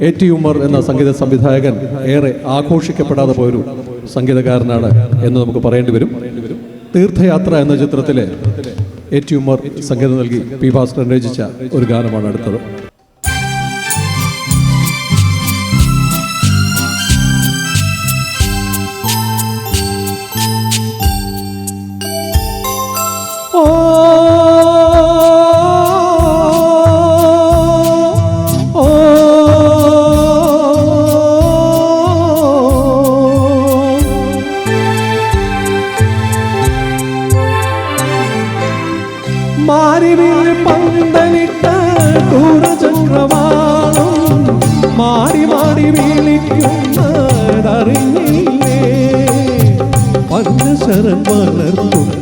A. T. Umar എന്ന സംഗീത സംവിധായകൻ ഏറെ ആഘോഷിക്കപ്പെടാതെ പോയൊരു സംഗീതകാരനാണ് എന്ന് നമുക്ക് പറയേണ്ടി വരും. തീർത്ഥയാത്ര എന്ന ചിത്രത്തിലെ എ. ടി. ഉമർ സംഗീതം നൽകി പി. ഭാസ്കരൻ രചിച്ച ഒരു ഗാനമാണ് അടുത്തത്. പന്തലിട്ട ദൂരചക്രവാളം മാറി മാറി വീളിക്കുന്നതറിഞ്ഞില്ലേ? പഞ്ചശരൻ വളർത്തുന്ന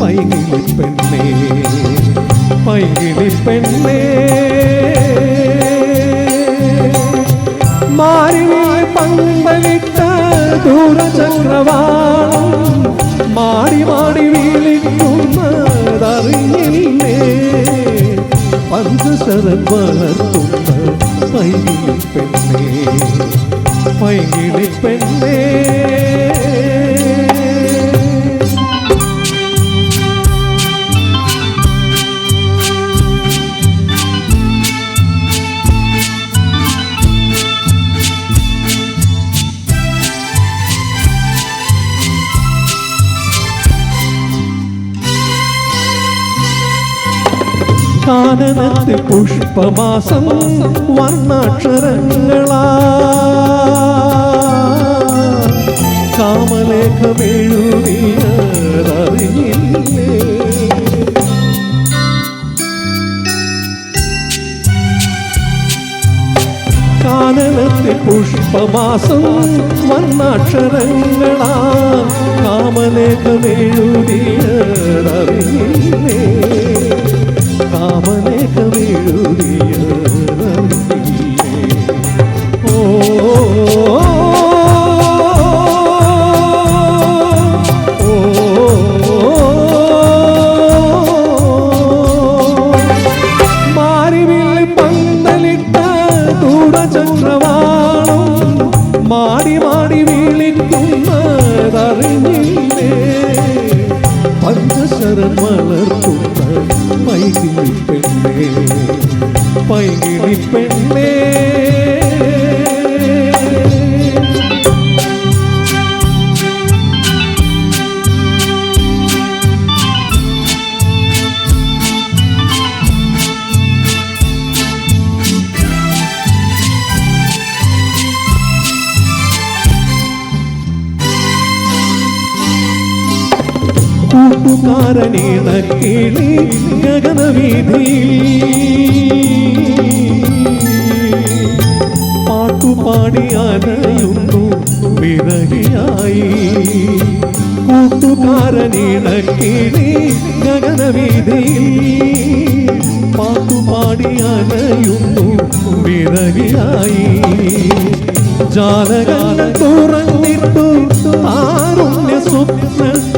പൈകിളി പെണ്ണേ പൈകിളി പെണ്ണേ. മാറിവിൽ പന്തലിട്ട ദൂരചക്രവാളം മാടി മാടി വിളിക്കുന്നതറിഞ്ഞില്ലേ പഞ്ചശരൻ വളർത്തുന്ന പെണ്ണേ പൈകിളി പെണ്ണേ കാനനത്തിൽ പുഷ്പമാസം വർണാക്ഷരങ്ങളാ. കാമലേഖമെഴുതിയതറിയില്ലേ കാനനത്തിൽ പുഷ്പമാസം വർണാക്ഷരങ്ങളാ. കാമലേഖമെഴുതിയതറിയില്ലേ കാമലേഖമെഴുതിയതറിയില്ലേ ഓ മാടി മാടി വിളിക്കുന്നതറിഞ്ഞില്ലേ പഞ്ചശരൻ വളർത്തുന്ന പൈകിളി പെണ്ണേ പൈകിളി പെണ്ണേ കൂട്ടുകാരനീണ നക്കിളി ഗഗനവീതിയിൽ പാട്ടുപാടി അനയുന്നു വിരഹിയായി. കൂട്ടുകാരനീണ കിളി ഗഗനവീതിയിൽ പാട്ടുപാടി അനയുന്നു വിരഹിയായി. ജാലകാലം തുറന്നിട്ടു ആരുണ്യ സ്വപ്നത്തിൻ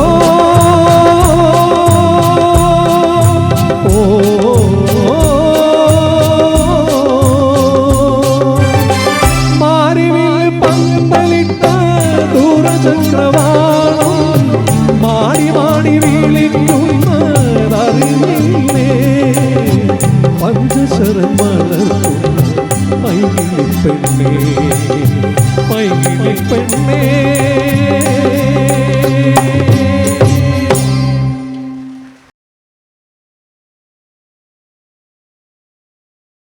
esperança.